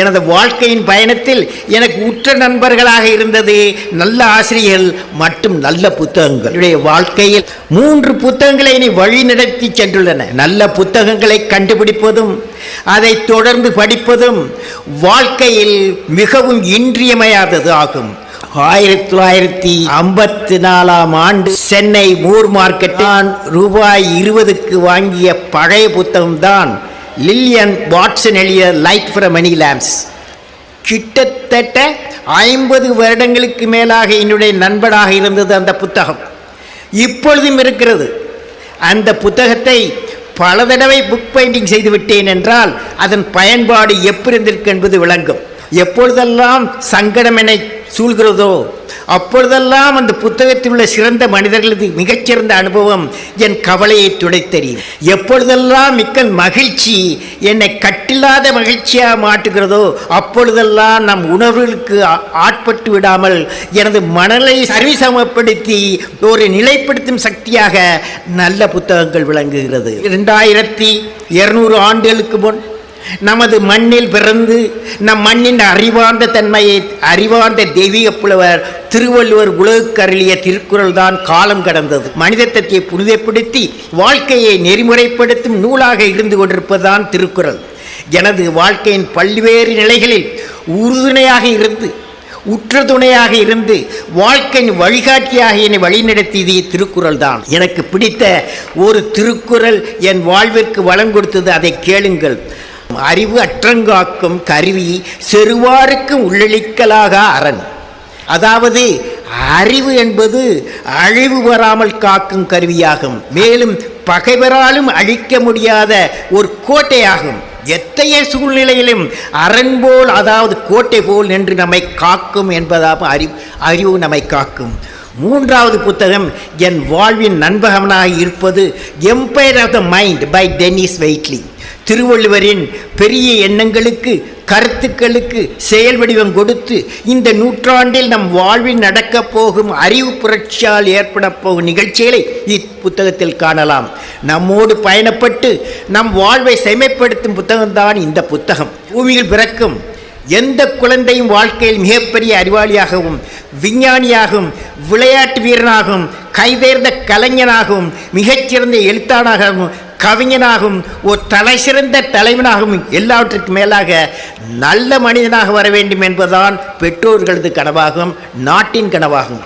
எனது வாழ்க்கையின் பயணத்தில் எனக்கு உற்ற நண்பர்களாக இருந்தது. நல்ல ஆசிரியர்கள் மற்றும் நல்ல புத்தகங்கள். என்னுடைய வாழ்க்கையில் மூன்று புத்தகங்களை இனி வழிநடத்தி சென்றுள்ளன. நல்ல புத்தகங்களை கண்டுபிடிப்பதும் அதை தொடர்ந்து படிப்பதும் வாழ்க்கையில் மிகவும் இன்றியமையாதது ஆகும். ஆயிரத்தி தொள்ளாயிரத்தி ஐம்பத்தி நாலாம் ஆண்டு சென்னை மூர் மார்க்கெட்டில் நான் ரூபாய் இருபதுக்கு வாங்கிய பழைய புத்தகம்தான் லில்லியன் வாட்சன் எழுதிய லைட் ஃபார் மணி லேம்ப்ஸ் கிட்டத்தட்ட ஐம்பது வருடங்களுக்கு மேலாக என்னுடைய நண்பனாக இருந்தது அந்த புத்தகம். இப்பொழுதும் இருக்கிறது. அந்த புத்தகத்தை பல தடவை புக் பைண்டிங் செய்து விட்டேன் என்றால் அதன் பயன்பாடு எப்படி இருந்திருக்கு என்பது விளங்கும். எப்பொழுதெல்லாம் சங்கடம் என்னை சூழ்கிறதோ அப்பொழுதெல்லாம் அந்த புத்தகத்தில் உள்ள சிறந்த மனிதர்களது மிகச்சிறந்த அனுபவம் என் கவலையை துடைத்தறியும். எப்பொழுதெல்லாம் மிக்க மகிழ்ச்சி என்னை கட்டில்லாத மகிழ்ச்சியாக மாட்டுகிறதோ அப்பொழுதெல்லாம் நம் உணர்வுகளுக்கு ஆட்பட்டு விடாமல் எனது மணலை சரிசமப்படுத்தி ஒரு நிலைப்படுத்தும் சக்தியாக நல்ல புத்தகங்கள் விளங்குகிறது. இரண்டாயிரத்தி இருநூறு ஆண்டுகளுக்கு முன் நமது மண்ணில் பிறந்து நம் மண்ணின் அறிவார்ந்த தன்மையை அறிவார்ந்த தெய்வீக புலவர் திருவள்ளுவர் உலகுக்கு அருளிய திருக்குறள் தான் காலம் கடந்தது. மனிதத்தத்தை புனிதப்படுத்தி வாழ்க்கையை நெறிமுறைப்படுத்தும் நூலாக இருந்து கொண்டிருப்பதுதான் திருக்குறள். எனது வாழ்க்கையின் பல்வேறு நிலைகளில் உறுதுணையாக இருந்து உற்ற துணையாக இருந்து வாழ்க்கையின் வழிகாட்டியாக என்னை வழிநடத்தியது திருக்குறள் தான். எனக்கு பிடித்த ஒரு திருக்குறள் என் வாழ்விற்கு வளம் கொடுத்தது அதை கேளுங்கள். அறிவு அற்றங்காக்கும் கருவி செருவாருக்கு உள்ளளிக்கலாக அரண். அதாவது அறிவு என்பது அழிவு வராமல் காக்கும் கருவியாகும். மேலும் பகைவராலும் அழிக்க முடியாத ஒரு கோட்டையாகும். எத்தகைய சூழ்நிலையிலும் அரண் போல் அதாவது கோட்டை போல் நின்று நம்மை காக்கும் என்பதாக அறிவு அறிவு நம்மை காக்கும். மூன்றாவது புத்தகம் என் வாழ்வின் நண்பகமனாக இருப்பது empire of the mind by Dennis Waitley திருவள்ளுவரின் பெரிய எண்ணங்களுக்கு கருத்துக்களுக்கு செயல் வடிவம் கொடுத்து இந்த நூற்றாண்டில் நம் வாழ்வில் நடக்கப் போகும் அறிவு புரட்சியால் ஏற்பட போகும் நிகழ்ச்சிகளை இப்புத்தகத்தில் காணலாம். நம்மோடு பயணப்பட்டு நம் வாழ்வை செமைப்படுத்தும் புத்தகம்தான் இந்த புத்தகம். பூமியில் பிறக்கும் எந்த குழந்தையும் வாழ்க்கையில் மிகப்பெரிய அறிவாளியாகவும் விஞ்ஞானியாகவும் விளையாட்டு வீரனாகவும் கைதேர்ந்த கலைஞனாகவும் மிகச்சிறந்த எழுத்தாளராகவும் கவிஞனாகவும் ஒரு தலை சிறந்த தலைவனாகவும் எல்லாவற்றுக்கும் மேலாக நல்ல மனிதனாக வர வேண்டும் என்பதுதான் பெற்றோர்களது கனவாகும் நாட்டின் கனவாகும்.